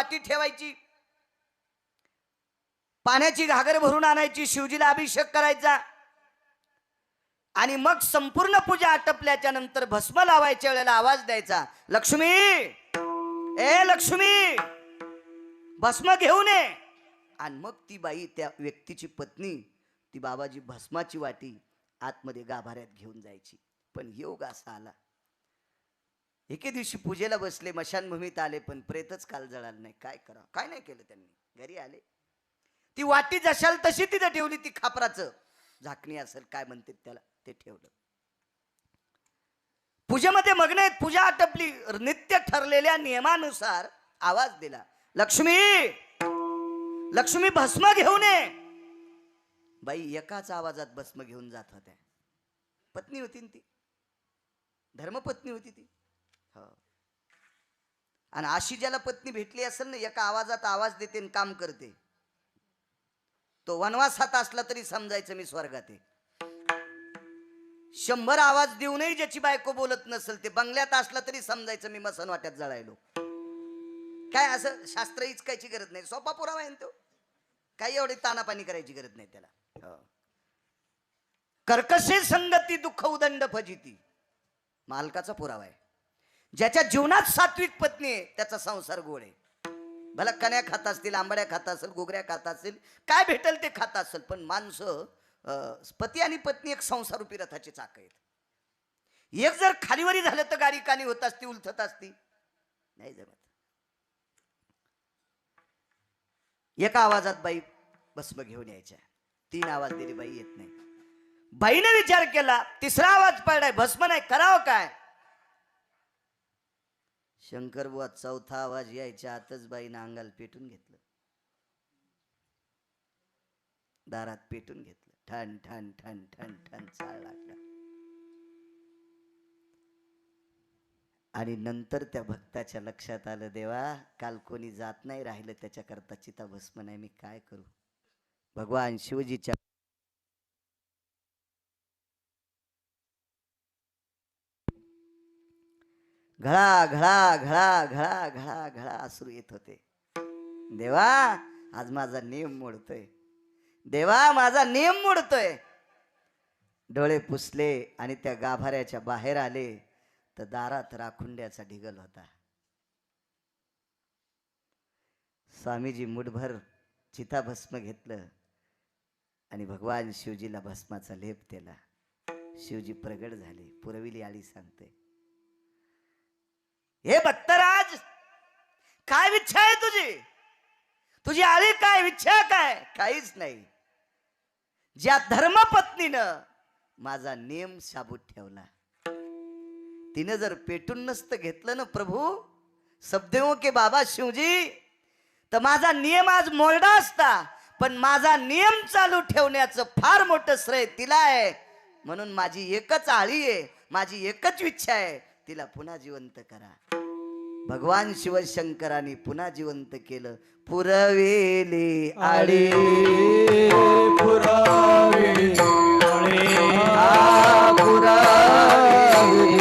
वाटी ठेवायची. पाण्याची घागर भरून आणायची शिवजीला अभिषेक करायचा. आणि मग संपूर्ण पूजा आटपल्याच्या नंतर भस्म लावायच्या वेळेला आवाज द्यायचा लक्ष्मी ए लक्ष्मी भस्म घेऊन ये. आणि मग ती बाई त्या व्यक्तीची पत्नी ती बाबाजी भस्माची वाटी आतमध्ये गाभाऱ्यात घेऊन जायची. पण योग असा आला. एके दिवशी पूजेला बसले मशानभूमीत आले पण प्रेतच काल जळालं नाही. काय करा काय नाही केलं त्यांनी? घरी आले. ती वाटी जशाल तशी तिथं ठेवली ती खापराचं. झाकणी असेल काय म्हणते त्याला ते ठेवलं. पूजेमध्ये मग्न आहेत पूजा आटपली. नित्य ठरलेल्या नियमानुसार आवाज दिला. लक्ष्मी! लक्ष्मी भस्म घेऊन ये! बाई एकाच आवाजात भस्म घेऊन जात होत्या. पत्नी होती ती. धर्मपत्नी होती ती. आणि अशी ज्याला पत्नी भेटली असेल ना एका आवाजात आवाज देते आणि काम करते. तो वनवासात असला तरी समजायचं मी स्वर्गात आहे. शंभर आवाज देऊनही ज्याची बायको बोलत नसेल ते बंगल्यात असला तरी समजायचं मी मसन वाट्यात जळायलो. काय असं शास्त्र इचकायची गरज नाही सोपा पुरावा आहे ना तो. काही एवढी तानापाणी करायची गरज नाही त्याला. कर्कशे संगती दुःख उदंड फजिती. मालकाचा पुरावा आहे. ज्याच्या जीवनात सात्विक पत्नी आहे त्याचा संसार गोड आहे. भला कन्या खात असतील आंबड्या खात असेल गोगऱ्या खात असेल काय भेटेल ते खात असेल पण माणसं पती आणि पत्नी एक संसारूपी रथाचे चाक आहेत. एक जर खालीवरी झालं तर गाडी कानी होत असती उलथत असती. नाही जमत. एका आवाजात बाई भस्म घेऊन यायच्या. तीन आवाज दिले बाई येत नाही. बाईने विचार केला तिसरा आवाज पडलाय भस्म नाही करावं काय? शंकरबुवा चौथा आवाज यायच्या आतच बाईनं अंगाला पेटून घेतलं. दारात पेटून घेतलं. ठण ठण ठण ठण ठण चाळ लागला. आणि नंतर त्या भक्ताच्या लक्षात आलं देवा काल कोणी जात नाही राहिलं त्याच्याकरता चिता भस्म नाही मी काय करू? भगवान शिवजीच्या घळा घळा घळा घळा घळा घळा असू येत होते. देवा आज माझा नियम मोडतोय. देवा माझा नियम मोडतोय. डोळे पुसले आणि त्या गाभाऱ्याच्या बाहेर आले तर दारात राखुंड्याचा ढिगल होता. स्वामीजी मुठभर चिताभस्म घेतलं आणि भगवान शिवजीला भस्माचा लेप दिला. शिवजी प्रगट झाले पुरविली आळी सांगते. हे भक्तराज काय इच्छा आहे तुझी? तुझी आळी काय? इच्छा काय? काहीच नाही. ज्या धर्मपत्नीनं माझा नियम शाबूत ठेवला तिनं जर पेटून नसतं घेतलं ना प्रभू सबदेव के बाबा शिवजी तर माझा नियम आज मोरडा असता पण माझा नियम चालू ठेवण्याचं फार मोठं श्रेय तिला आहे. म्हणून माझी एकच आळी आहे माझी एकच इच्छा आहे. तिला पुन्हा जिवंत करा. भगवान शिवशंकरांनी पुन्हा जिवंत केलं. पुरवेली आळी. पुरावे आ, पुरवेली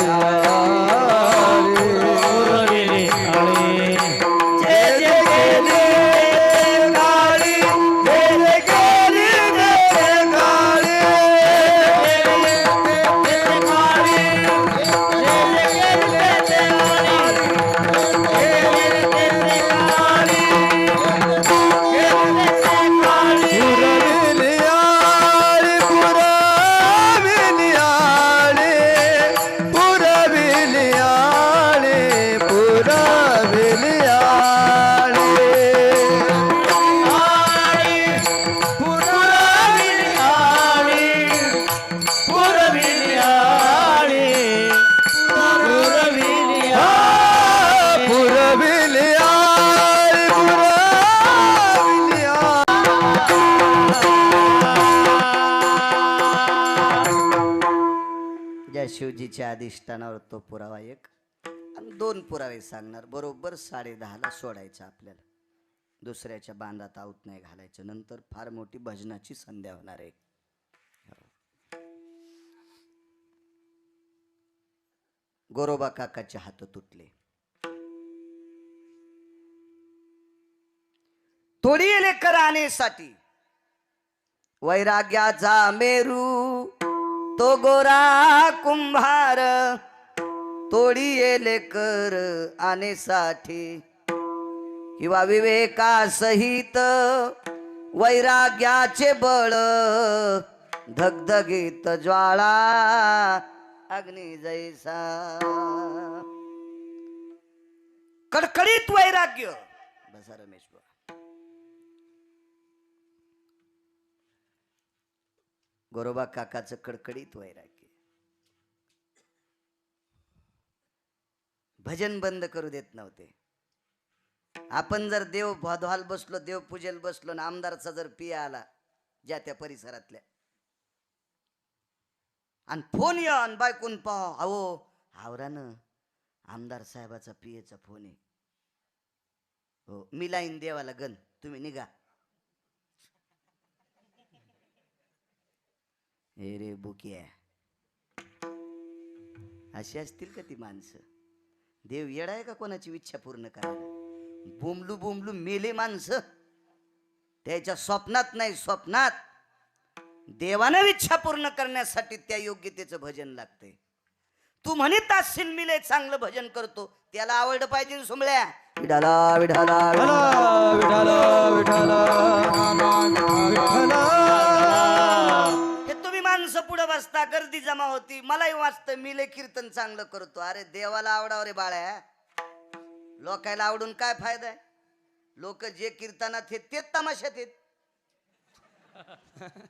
अधिष्ठानावर तो पुरावा एक आणि दोन पुरावे सांगणार. बरोबर साडे दहाला सोडायचं आपल्याला. दुसऱ्याच्या बांधात आऊत नाही घालायचं. नंतर फार मोठी भजनाची संध्या होणार आहे. गोरोबा काकाचे हात तुटले. तोडी लेकर आणेसाठी वैराग्याचा मेरू. तो गोरा कुंभार तोडी येले कर आणेसाठी. किंवा विवेका सहित वैराग्याचे बळ धगधगीत ज्वाळा अग्नी जैसा. कडकडीत वैराग्य. बसा गोरोबा काकाचं कडकडीत वैराग्य. भजन बंद करू देत नव्हते. आपण जर देव भद्वाल बसलो देव पूजेल बसलो ना आमदारचा जर पिया आला ज्या त्या परिसरातल्या. आणि फोन या आणि बायकून पाह अहो आवरानं आमदार साहेबाचा पियेचा फोन आहे हो मी लाईन देवाला गण तुम्ही निघा. हे रे बुकिया अशी असतील का ती माणसं? देव येडाय का कोणाची इच्छा पूर्ण करायला? बोंबलू बोंबलू मेले माणसं. त्याच्या स्वप्नात नाही स्वप्नात. देवानं इच्छा पूर्ण करण्यासाठी त्या योग्यतेचं भजन लागतंय. तू म्हणत असशील मी लय चांगलं भजन करतो. त्याला आवडलं पाहिजे ना सुमळ्या विठाला विठाला विठाला पुढे बसता गर्दी जमा होती मलाही वाचतं मी लय कीर्तन चांगलं करतो. अरे देवाला आवडाव रे बाळ्या. लोकायला आवडून काय फायदा आहे? लोक जे कीर्तनात आहेत तेच तमाशात आहेत.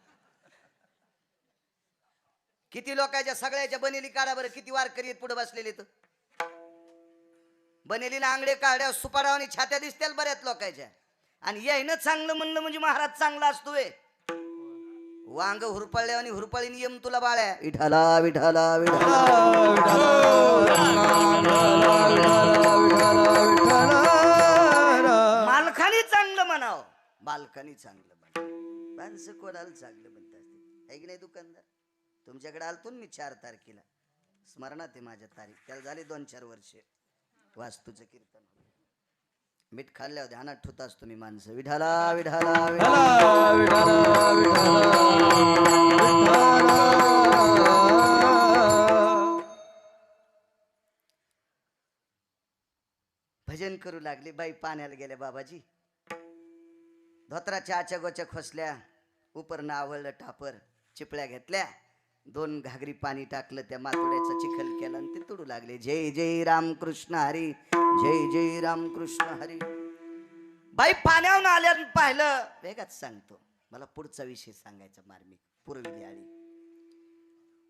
किती लोकांच्या सगळ्याच्या बनेली काढा बरं किती वारकरी आहेत पुढे बसलेले तर बनेलीला आंगडे काढ्या सुपाराव आणि छात्या दिसतील बऱ्याच लोकांच्या आणि यायनं चांगलं म्हणलं म्हणजे महाराज चांगला असतोय. वांग हुरपळले आणि हुरपळीने नियम तुला बाळ्या. विठाला विठाला विठाला मालखानी चांगलं म्हणाव. मालखानी चांगलं म्हणाव. माणसं कोणाला चांगलं म्हणतात? आहे की नाही दुकानदार? तुमच्याकडे आलतो ना मी चार तारखेला. स्मरणात आहे माझ्या तारीख. त्याला झाले दोन चार वर्षे. वास्तूचं कीर्तन मीठ खाल्ल्यावर ध्यानात ठुताच तुम्ही माणसं. विठाला विठाला विठाला भजन करू लागले. बाई पाण्याला गेल्या बाबाजी. धोत्राच्या आच्या गोच्या खोसल्या उपरनं आवळलं टापर चिपळ्या घेतल्या. दोन घागरी पाणी टाकलं त्या मातोड्याचा चिखल केला आणि ते तुडू लागले. जय जय रामकृष्ण हरी जय जय रामकृष्ण हरी. बाई पाण्याहून आल्या पाहिलं. वेगात सांगतो मला पुढचा विषय सांगायचा मार्मिक पूर्वी आळी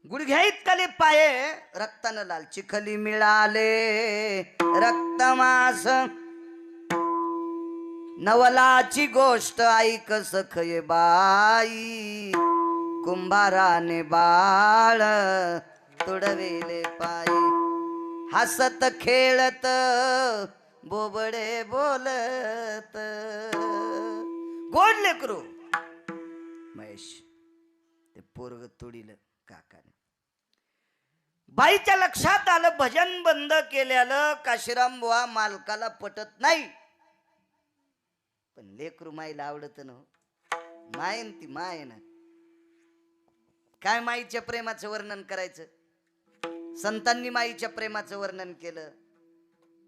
गुडघ्या इतकाले पाये रक्तानं लाल चिखली मिळाले. रक्तमास नवलाची गोष्ट ऐक सखय बाई. कुंभाराने बाळ तुडविले पायी. हसत खेळत बोबडे बोलत. गोड लेकरू. महेश ते पोरग तुडील काकाने. बाईच्या लक्षात आलं भजन बंद केल्यानं काशीराम बुवा मालकाला पटत नाही. पण लेकरू माईला आवडत ना हो. मायन ती मायन. काय माईच्या प्रेमाचं वर्णन करायचं? संतांनी माईच्या प्रेमाचं वर्णन केलं.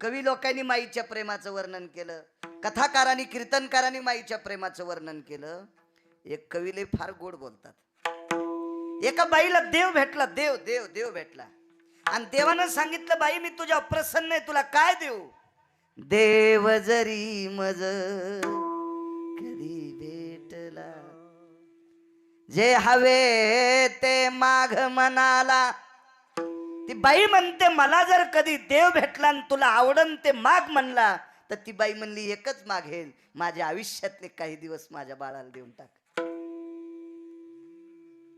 कवी लोकांनी माईच्या प्रेमाचं वर्णन केलं. कथाकारांनी कीर्तनकारांनी माईच्या प्रेमाचं वर्णन केलं. एक कवीले फार गोड बोलतात. एका बाईला देव भेटला देव देव देव भेटला. आणि देवानं सांगितलं बाई मी तुझ्या प्रसन्न आहे तुला काय देऊ? देव जरी मज कधी जे हवे ते माघ मनाला. ती बाई म्हणते मला जर कधी देव भेटला आणि तुला आवडन ते माग म्हणला तर ती बाई म्हणली एकच मागेल माझ्या आयुष्यातले काही दिवस माझ्या बाळाला देऊन टाक.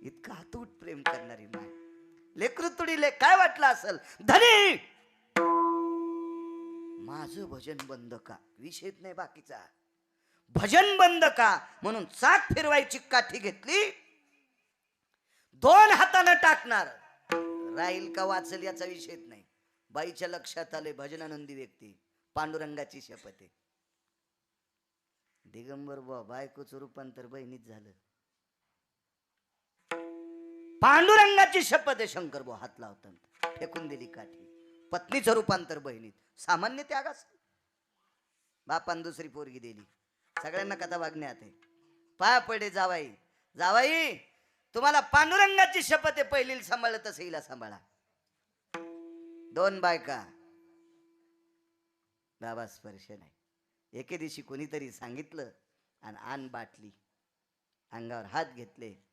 इतकं हातूट प्रेम करणारी माय. लेकरू तुडीले काय वाटलं असल? धनी! माझं भजन बंद का? विषयच नाही बाकीचा. भजन बंद का? म्हणून चाक फिरवायची काठी घेतली. दोन हातानं टाकणार. राहील का वाचल याचा विषय नाही. बाईच्या लक्षात आले भजनानंदी व्यक्ती. पांडुरंगाची शपथ. आहे दिगंबर बुवा बायकोचं रूपांतर बहिणीत झालं. पांडुरंगाची शपथ आहे शंकर बुवा हात लावताना. फेकून दिली काठी. पत्नीचं रूपांतर बहिणीत. सामान्य त्याग असं बापान दुसरी पोरगी दिली. सगळ्यांना कथा बघण्यात आहे. पाया पडे जावाई. जावाई तुम्हाला पांडुरंगाची शपथ आहे पहिली सांभाळ तसं हिला सांभाळा. दोन बायका. बाबा स्पर्श नाही. एके दिवशी कोणीतरी सांगितलं आणि आण बाटली. अंगावर हात घेतले.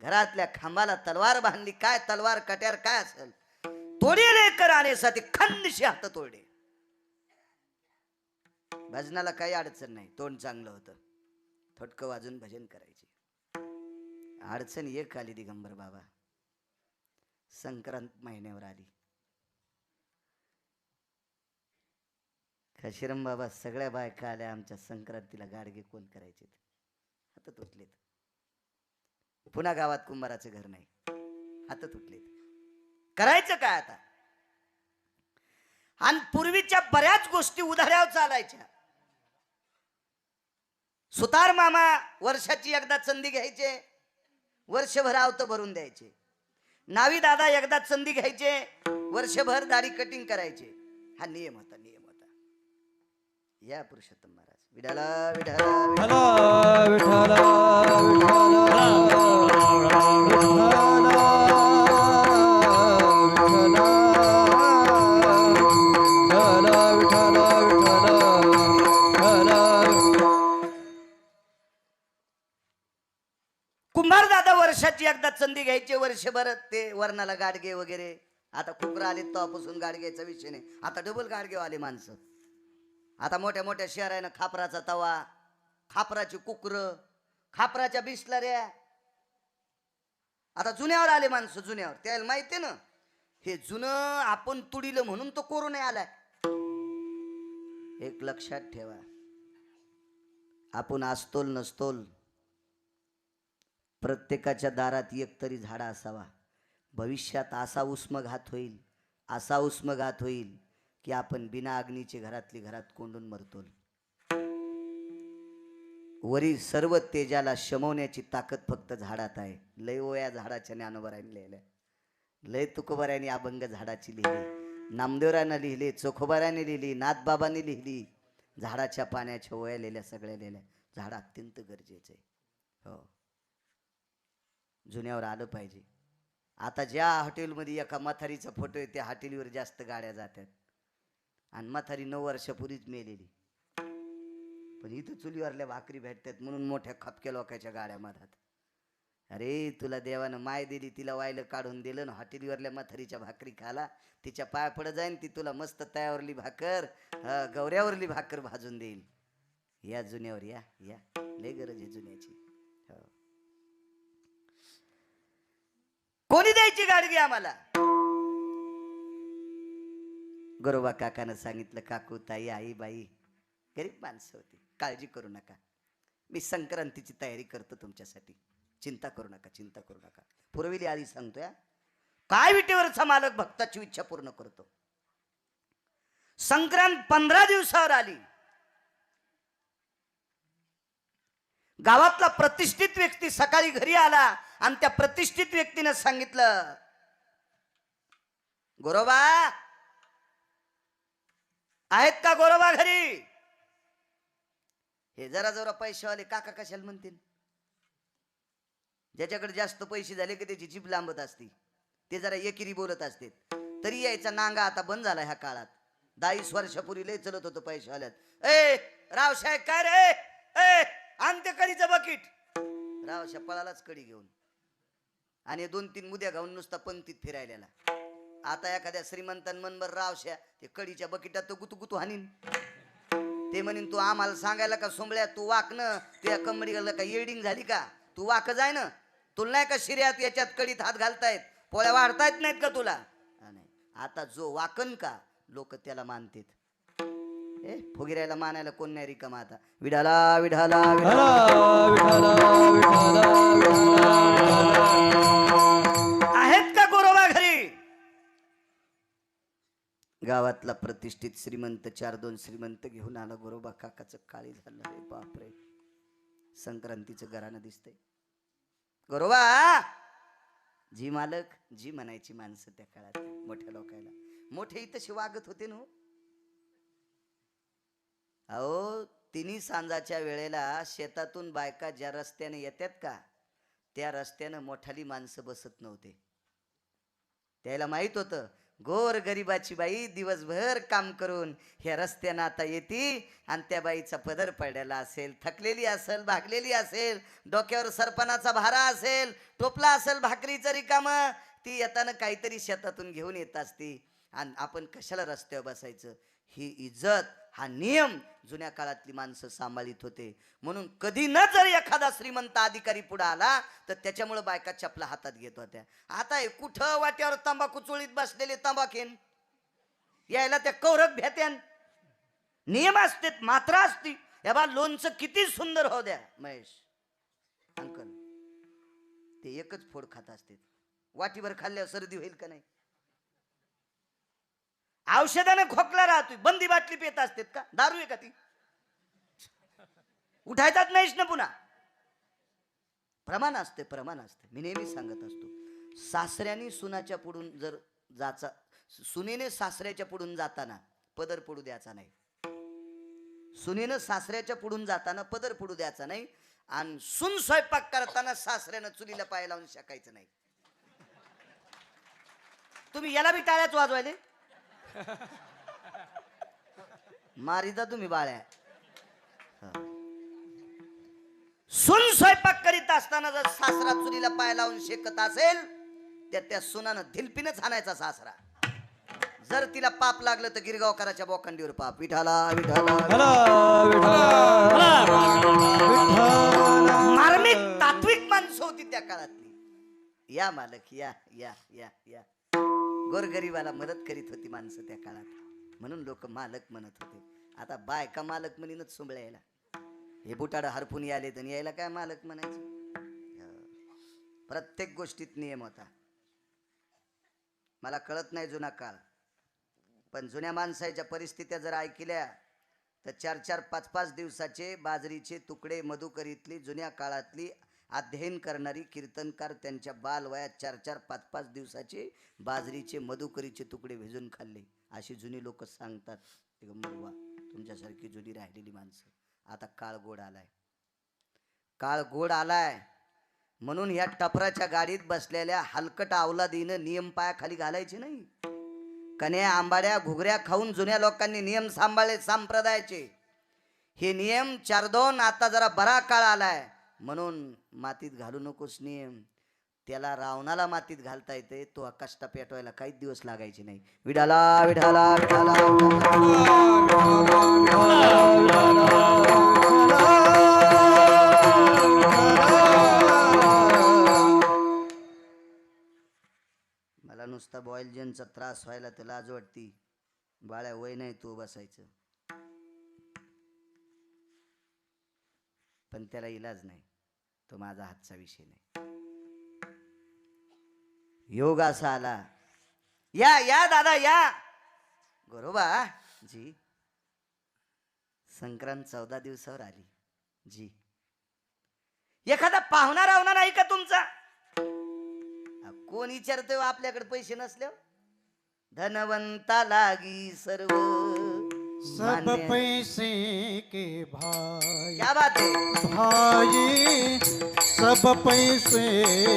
घरातल्या खांबाला तलवार बांधली. काय तलवार कट्यार काय असेल? तोडे लेकर आणण्यासाठी खंदशी हात तोडे भजनाला काही अडचण नाही. तोंड चांगलं होतं. थोटकं वाजून भजन करायचे. अडचण एक आली दिगंबर बाबा. संक्रांत महिन्यावर आली. खशिरम बाबा सगळ्या बायका आल्या. आमच्या संक्रांतीला गाडगे कोण करायचे हात तुटलेत पुन्हा गावात कुंभाराचं घर नाही. हात तुटलेत करायचं काय आता? आणि पूर्वीच्या बऱ्याच गोष्टी उधाऱ्यावर चालायच्या. सुतार मामा वर्षाची एकदा संधी घ्यायचे वर्षभर आवत भरून द्यायचे. नावी दादा एकदा संधी घ्यायचे वर्षभर दाढी कटिंग करायचे. हा नियम होता नियम होता. या पुरुषोत्तम महाराज. विठाला विडाला विठाला विठाला घ्यायचे वर्षभर ते वर्णाला गाडगे वगैरे. आता कुकर आले तेव्हापासून गाडग्याचा विषय नाही. आता डबल गाडगे आले माणसं. आता मोठ्या मोठ्या शहरानं खापराचा तवा खापराची कुकर खापराच्या बिस्लऱ्या. आता जुन्यावर आले माणसं जुन्यावर. त्याला माहिती ना हे जुनं आपण तुडिलं म्हणून तो कोरोना आलाय. एक लक्षात ठेवा. आपण असतोल नसतोल. प्रत्येकाच्या दारात एक तरी झाडा असावा. भविष्यात असा उष्मघात होईल असा उष्मघात होईल की आपण बिना अग्नीचे घरातली घरात कोंडून मरतो. वरील सर्व तेजाला शमवण्याची ताकद फक्त झाडात आहे. लय ओया झाडाच्या ज्ञानोबराने लिहिल्या. लय तुकोबऱ्याने अभंग झाडाची लिहिली. नामदेवरानं लिहिली चोखोबऱ्याने लिहिली नाथबाबांनी लिहिली. झाडाच्या पाण्याच्या ओया लिहिल्या सगळ्या लिहिल्या. झाड अत्यंत गरजेचं आहे. हो. जुन्यावर आलं पाहिजे. आता ज्या हॉटेलमध्ये एका म्हातारीचा फोटो आहे त्या हॉटेलवर जास्त गाड्या जातात. आणि म्हातारी नऊ वर्षापूर्वीच मेलेली. पण इथं चुलीवरल्या भाकरी भेटतात म्हणून मोठ्या खपक्या लोकांच्या गाड्या मधात. अरे तुला देवानं माय दिली तिला वायलं काढून दिलं ना हॉटेलवरल्या म्हातारीच्या भाकरी खाला तिच्या पाया पडत जाईन ती तुला मस्त तयावरली भाकर गवऱ्यावरली भाकर भाजून देईल. या जुन्यावर या या. लय गरज आहे जुन्याची हो कोणी द्यायची गाडगी आम्हाला? गोरोबा काकानं सांगितलं काकू ताई आई बाई गरीब माणसं होती. काळजी करू नका. मी संक्रांतीची तयारी करतो तुमच्यासाठी. चिंता करू नका चिंता करू नका. पुरविली आधी सांगतोय काय विटेवरचा मालक भक्ताची इच्छा पूर्ण करतो? संक्रांत पंधरा दिवसावर आली. गावातला प्रतिष्ठित व्यक्ती सकाळी घरी आला आणि त्या प्रतिष्ठित व्यक्तीने सांगितलं गोरोबा आहेत का गोरोबा घरी? हे जरा जरा पैसेवाले काका कशाला म्हणतील? ज्याच्याकडे जास्त पैसे झाले की त्याची जीभ लांबत असती. ते जरा एकिरी बोलत असते. तरी यायचा नांगा आता बंद झाला ह्या काळात. दाईस वर्षापूर्वी लय चलत होतं पैसेवाल्यात. ए रावसाहेब काय रे? ए आण ते कडीचं बकीट राव पळालाच कडी घेऊन. आणि दोन तीन मुद्या घाऊन नुसता पंक्तीत फिरायला आता एखाद्या श्रीमंतान मनभर रावश्या ते कडीच्या बकिटात तो गुतू गुतू हानीन. ते म्हणीन तू आम्हाला सांगायला का सोंबळ्या? तू वाकणं तुझ्या कमरीला का येडिंग झाली का? तू वाक जाय ना. तुला नाही का शिर्यात याच्यात कडीत हात घालतायत? पोळ्या वाढता येत नाहीत का तुला? नाही आता जो वाकन का लोक त्याला मानतेत. ए फुगिरायला मानायला कोण नाही रिकामा आता. विठाला विठाला आहेत का गोरोबा घरी? गावातला प्रतिष्ठित श्रीमंत चार दोन श्रीमंत घेऊन आला गोरोबा. काकाचं काळी झालं रे बापरे. संक्रांतीचं घरानं दिसतंय. गरोबा! जी मालक जी म्हणायची माणसं त्या काळात मोठ्या लोकायला. मोठे तसे वागत होते ना. अहो तिन्ही सांजाच्या वेळेला शेतातून बायका ज्या रस्त्याने येतात का त्या रस्त्यानं मोठाली माणसं बसत नव्हते. त्याला माहीत होतं गोर गरिबाची बाई दिवसभर काम करून ह्या रस्त्यानं आता येते आणि त्या बाईचा पदर पडलेला असेल थकलेली असेल भागलेली असेल डोक्यावर सरपणाचा भारा असेल टोपला असेल भाकरीचं रिकाम. ती येताना काहीतरी शेतातून घेऊन येत असती आणि आपण कशाला रस्त्यावर बसायचं? ही इज्जत हा नियम जुन्या काळातली माणसं सांभाळीत होते. म्हणून कधी न जर एखादा श्रीमंत अधिकारी पुढे आला तर त्याच्यामुळे बायका चपला हातात घेत होत्या. आता हे कुठं वाट्यावर तंबाखू चोळीत बसलेले तंबाखेन? यायला त्या कौरक भेत्यान नियम असतेत मात्रा असती. या बा लोणचं किती सुंदर हो द्या महेश. अंकल ते एकच फोड खात असते वाटीभर खाल्ल्यावर सर्दी होईल का नाही? औषधाने खोकला राहतोय. बंदी बाटली पेत असतेत का? दारू आहे का ती? उठायचाच नाहीस ना पुन्हा. प्रमाण असते प्रमाण असते. मी नेहमी सांगत असतो. सासऱ्याने सुनाच्या पुढून जर जाचा सुनेने सासऱ्याच्या पुढून जाताना पदर पडू द्यायचा नाही. सुनेनं सासऱ्याच्या पुढून जाताना पदर पडू द्यायचा नाही. आणि सुन स्वयंपाक करताना सासऱ्यानं चुलीला पाय लावून शाकायचं नाही. तुम्ही याला बी टाळ्याच वाजवायले? मारिदा तुम्ही बाळ्या. सुन स्वयंपाक करीत असताना जर सासरा चुलीला पाय लावून शेकत असेल तर त्या सुनानं धिलपीनच हाणायचा सासरा. जर तिला पाप लागलं तर गिरगावकराच्या बोकांडीवर पाप. विठाला विठाला मार्मिक तात्विक माणसं होती त्या काळातली. या मालक या या या या. गोरगरीबाला मदत करीत होती माणसं त्या काळात. म्हणून लोक मालक म्हणत होते. आता बायका मालक म्हणीनच सुंबळ्या यायला. हे बुटाडं हरपून याले तर यायला काय मालक म्हणायचं? प्रत्येक गोष्टीत नियम होता. मला कळत नाही जुना काळ. पण जुन्या माणसाच्या परिस्थित्या जर ऐकल्या तर चार चार पाच पाच दिवसाचे बाजरीचे तुकडे मधुकरीतली जुन्या काळातली अध्ययन करणारी कीर्तनकार त्यांच्या बालवयात चार चार पाच पाच दिवसाचे बाजरीचे मधुकरीचे तुकडे भिजून खाल्ले. अशी जुनी लोक सांगतात. ते तुमच्यासारखी जुनी राहिलेली माणसं. आता काळ गोड आलाय. काळ गोड आलाय म्हणून ह्या टपराच्या गाडीत बसलेल्या हलकट अवलादीनं नियम पायाखाली घालायचे नाही. कन्या आंबाड्या घुगऱ्या खाऊन जुन्या लोकांनी नियम सांभाळले संप्रदायाचे. हे नियम चार दोन आता जरा बरा काळ आलाय. म्हणून मातीत घालू नकोस नियम त्याला रावणाला मातीत घालता येते तो आकाष्टा पेटवायला काहीच दिवस लागायचे नाही. विडाला विडाला विडाला. मला नुसता बॉईल जेनचा त्रास व्हायला तर लाज वाटती. बाळ्या वय नाही तू बसायचं. पण त्याला इलाज नाही. तो माझा हातचा विषय नाही. योग असा आला या या दादा या. गोरोबा जी. संक्रांत चौदा दिवसावर आली. जी. एखादा पाहुणा रावणार नाही का तुमचा? कोण विचारतोय हो आपल्याकडे पैसे नसल्यावर? धनवंता लागी सर्व. सब. पैसे के भाई। क्या बात है? भाई सब पैसे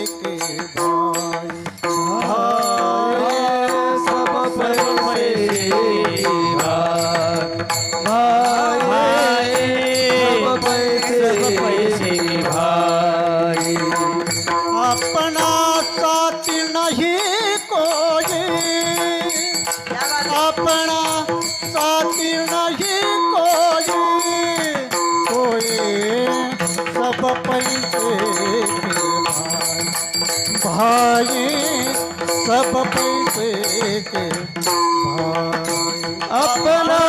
के भाई। भाई भाई सब पैसे के भाई। अपना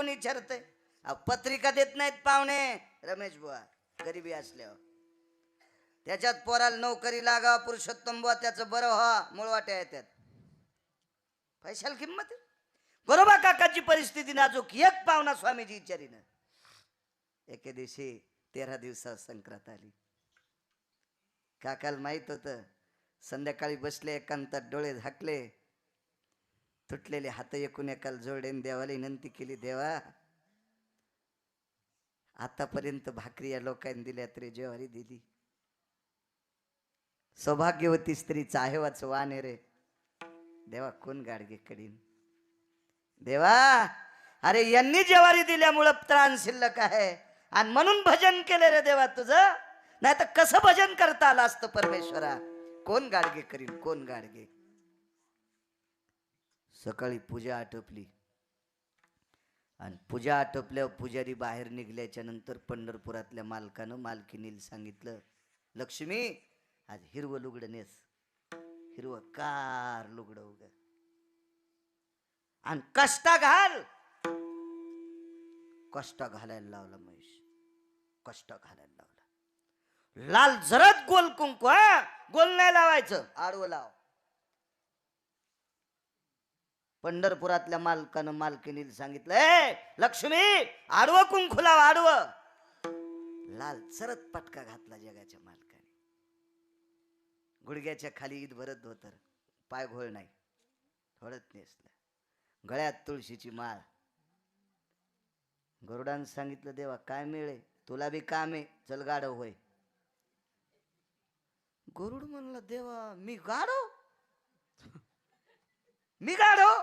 कोण विचारतंय पत्रिका देत नाहीत पाहुणे रमेश बुवा गरिबी असल्यावर. त्याच्यात पोराला नोकरी लागा पुरुषोत्तम बुवा त्याचं बरं व्हा मुळवाट्या येतात पैशाला किंमत बरोबर काकाची परिस्थिती नाजूक. एक पाहुणा स्वामीजी विचारीनं एके दिवशी तेरा दिवसावर संक्रांत आली. काकाला माहीत होतं संध्याकाळी बसले एकांतात डोळे झाकले. तुटलेले हात एकूण एकाला जोडेन देवाला विनंती केली देवा आतापर्यंत भाकरी या लोकांनी दिल्या तरी जेवारी दिली. सौभाग्यवती स्त्री चाहेवाच वाण रे. देवा कोण गाडगे कडीन देवा अरे यांनी जेवारी दिल्यामुळं त्राण शिल्लक आहे. आणि म्हणून भजन केले रे देवा तुझं. नाही तर कसं भजन करता आलं असतं परमेश्वरा? कोण गाडगे करीन? कोण गाडगे? सकाळी पूजा आटोपली. आणि पूजा आटोपल्यावर पुजारी बाहेर निघल्याच्या नंतर पंढरपुरातल्या मालकानं मालकीनील सांगितलं लक्ष्मी आज हिरवं लुगडं नेस. हिरवं कार लुगडं उग आणि कष्टा घाल. कष्ट घालायला लावला महेश. कष्ट घालायला लावला. लाल जरत गोल कुंकू हा? गोल नाही लावायचं. आडवं लाव. पंढरपुरातल्या मालकानं मालकिनीला सांगितलं "ए, लक्ष्मी आडवं कुंखुला आडवं लाल चरत पटका घातला जगाच्या मालकाने. गुडघ्याच्या खाली ईद भरत धोतर पाय घोळ नाही थोडत नेसलं. गळ्यात तुळशीची माळ. गरुडानं सांगितलं देवा काय मिळे? तुला बी काम आहे चल गाढव होय. गरुड म्हणला देवा मी गाढव? मी गाढव?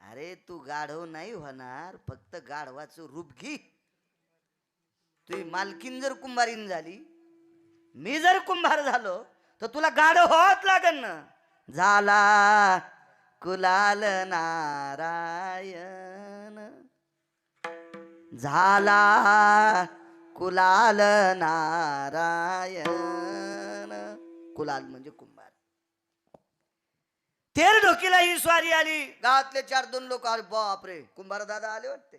अरे तू गाढव नाही होणार फक्त गाढवाचं रूप घे. तुझी मालकीन जर कुंभारीन झाली मी जर कुंभार झालो तर तुला गाढव व्हावंच लागन ना. झाला कुलाल नारायण. झाला कुलाल नारायण. कुलाल म्हणजे कुंभार. तेर ढोकीला ही स्वारी आली. गावातले चार दोन लोक आले बापरे कुंभार दादा आले वाटते.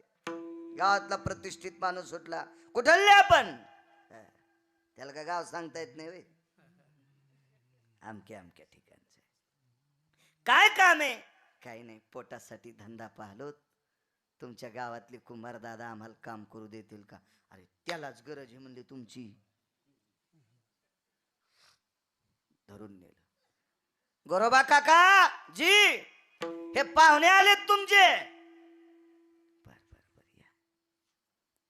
गावातला प्रतिष्ठित माणूस सुटला. कुठले आपण? त्याला काय गाव सांगता येत नाही वे आमक्या अमक्या ठिकाणचे. काय काम आहे? काही नाही पोटासाठी धंदा पाहलो तुमच्या गावातले कुंभार दादा आम्हाला काम करू देतील का? अरे त्यालाच गरज आहे म्हणजे तुमची. धरून नेलं. गोरोबा काका जी हे पाहुणे आलेत तुमचे.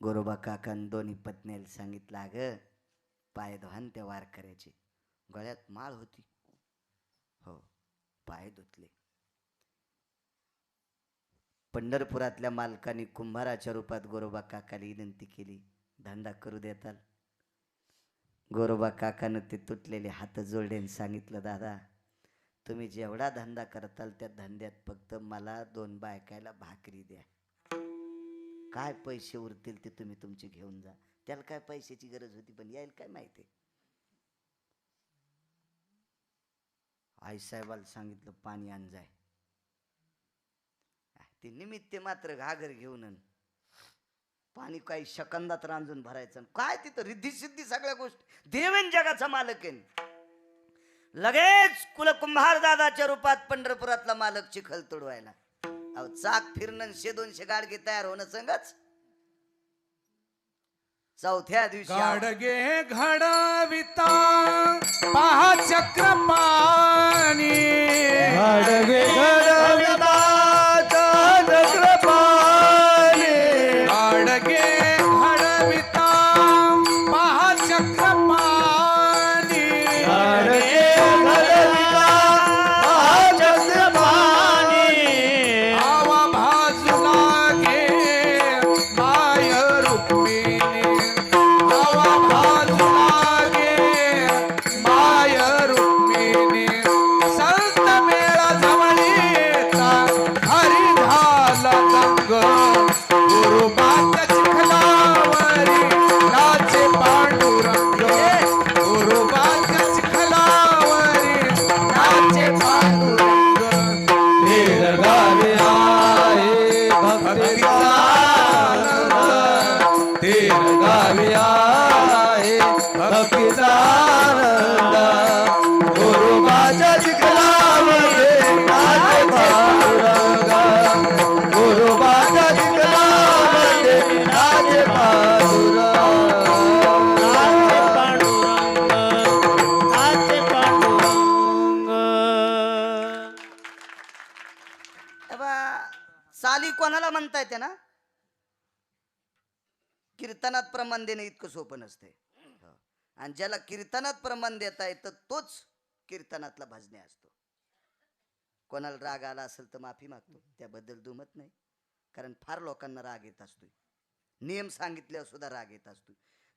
गोरोबा काकान दोन्ही पत्नीला सांगितलं अगं पाय धुवान त्या वारकऱ्याचे. गळ्यात माळ होती. हो पाय धुतले. पंढरपुरातल्या मालकाने कुंभाराच्या रूपात गोरोबा काकाला विनंती केली धंदा करू देताल. गोरोबा काकानं ते तुटलेले हात जोडले सांगितलं दादा तुम्ही जेवढा धंदा करताल त्या धंद्यात फक्त मला दोन बायकायला भाकरी द्या. काय पैसे उरतील ते तुम्ही तुमचे घेऊन जा. त्याला काय पैशाची गरज होती पण यायला काय माहिती? आई साहेबाला सांगितलं पाणी आण जाय. ते निमित्त मात्र घागर घेऊन पाणी काही शकंदात रांजून भरायचं काय तिथं रिद्धी सिद्धी सगळ्या गोष्टी. देवेन जगाचा मालक आहे. लगेच कुल कुंभार दादाच्या रूपात पंढरपुरातला मालक चिखल तुडवायला. अहो चाक फिरणं शे दोनशे गाडगे तयार होणं संगच. चौथ्या दिवशी गाडगे घडविता पहा चक्रपाणी. गाडगे घडविता か कीर्तनात प्रमाण देणं इतकं सोपं नसते. आणि ज्याला कीर्तनात प्रमाण देता येतं तोच कीर्तनातला भजने असतो. कोणाला राग आला असेल तर माफी मागतो. त्याबद्दल दुमत नाही. कारण फार लोकांना राग येत असतो नियम सांगितल्यावर सुद्धा राग येत असतो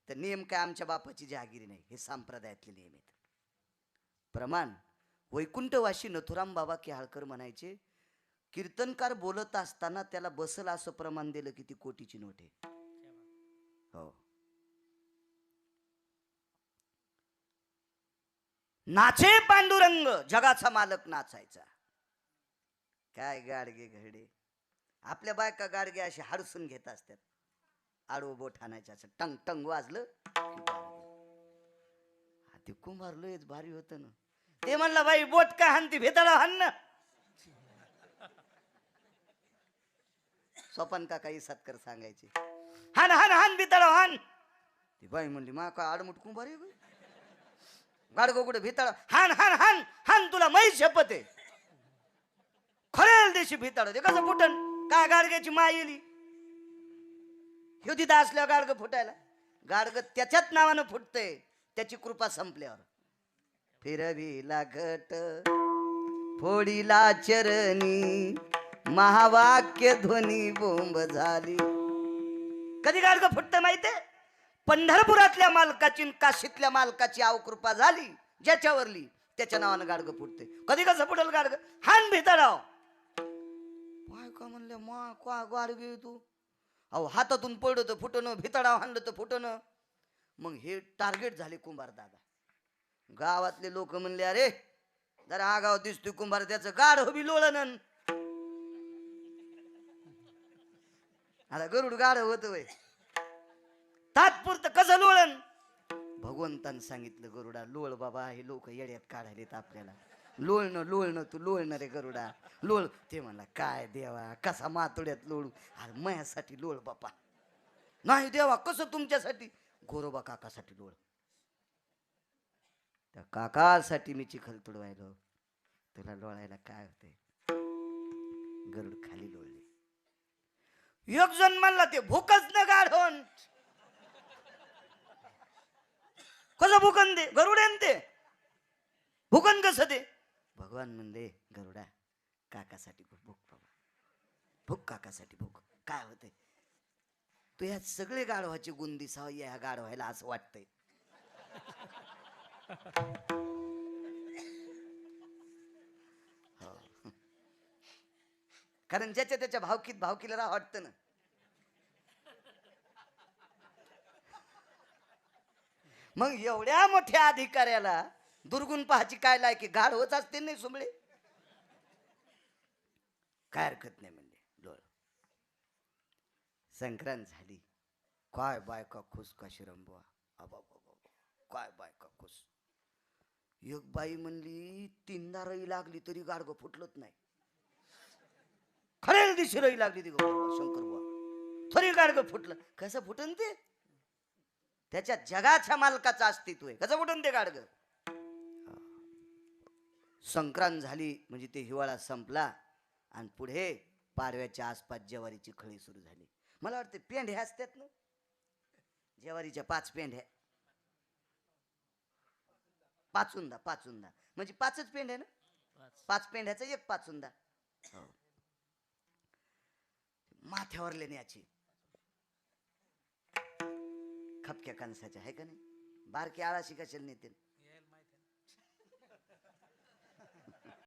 तर नियम काय आमच्या बापाची जहागिरी नाही. हे संप्रदायातले नियम आहेत. प्रमाण वैकुंठवाशी नथुराम बाबा केहाळकर म्हणायचे कीर्तनकार बोलत असताना त्याला बसल असं प्रमाण दिलं की ती कोटीची नोट आहे. हो. नाचे पांडुरंग जगाचा मालक नाचायचा. काय गाडगे घडे. आपल्या बायका गाडगे असे हाडसून घेत असतात. आडू बोट आणायच्या असं टंग टंग वाजलं. ते कुंभार लयच भारी होत ना. ते म्हणलं बाई बोट का हानती भेताला हाण ना. स्वपन काका सत्कर सांगायचे. हान हान हान भितळा हान. ती बाई म्हणली मा का आडमुठ कुंभार गाडगो कुठे भितळ? हान हान हान हान तुला मै शपथ आहे. खरेल देशी भितळ ते कसं फुटन? काय गाडग्याची माय येली? ह्यो तिथं असल्यावर गाडग फुटायला. गाडग त्याच्याच नावानं फुटतंय. त्याची कृपा संपल्यावर. फिरविला घट फोडीला चरणी महावाक्य ध्वनी बोंब झाली. कधी गाडग फुटतं माहिती पंढरपुरातल्या मालकाची काशीतल्या मालकाची आवकृपा झाली ज्याच्यावरली त्याच्या नावानं गाडग फुटते. कधी कसं फुटल गाडग हान भितराव काय का म्हणलं मा का गाडगी तू? अहो हातातून पडलं तर फुटणं भितडाव हाणलं तर फुटणं. मग हे टार्गेट झाले कुंभार दादा. गावातले लोक म्हणले अरे जरा आगाव दिसतोय कुंभार त्याचं गाड हवी लोळणन. आता गरुड गाड होत वय. तात्पुरतं कसं लोळण? भगवंतानं सांगितलं गरुडा लोळ बाबा हे लोक येड्यात काढायलेत आपल्याला. लोळणं लोळणं तू लोळणं रे गरुडा. लोळ. ते म्हणला काय देवा कसा मातोड्यात लोळू? अरे मयासाठी लोळ बापा. नाही देवा कसं तुमच्यासाठी? गोरोबा काकासाठी लोळ. त्या काकासाठी मी चिखल तुडवायलो. तुला लोळायला काय होते गरुड खाली लोळ एक जण म्हणला ते भूकच न गाढवण. कसं भूकन दे? गरुडेन ते. भूकन कसं दे? भगवान म्हणले गरुडा काकासाठी भूक भूक बाबा. भूक काकासाठी भूक. काय होते तू ह्या सगळे गाढवाचे गुण दिसावं या गाढवायला असं वाटतंय. कारण ज्याच्या त्याच्या भावकीत भावकीला राहा वाटतं ना. मग एवढ्या मोठ्या अधिकाऱ्याला दुर्गुण पाहायची काय लायकी? गाढ होत असते नाही सुमळे? काय हरकत नाही म्हणजे डोळ. संक्रांत झाली. काय बायका खुश का शिरंबुआ? अबा काय बायका खुश एक बाई म्हणली तीनदा रई लागली तरी गाडगं फुटलत नाही. खरेल दिवशी रई लागली ती शंकर बुवा. थोडी गाडगं फुटलं. कसं फुटन ते? त्याच्या जगाच्या मालकाचं अस्तित्व आहे. कसं फुटन ते गाडगं? संक्रांत झाली म्हणजे ते हिवाळा संपला आणि पुढे पाडव्याच्या आसपास ज्वारीची खळी सुरू झाली. मला वाटते पेंढ्या असतात ना? ज्वारीच्या पाच पेंढ्या. पाचुंदा पाचुंदा. म्हणजे पाचच पेंढ्या ना? पाच पेंढ्याचा एक पाचुंदा. हो. माथ्यावर लेण्याची खपक्या कणसाच्या आहे का नाही? बारकी आळाशी कशाला नेते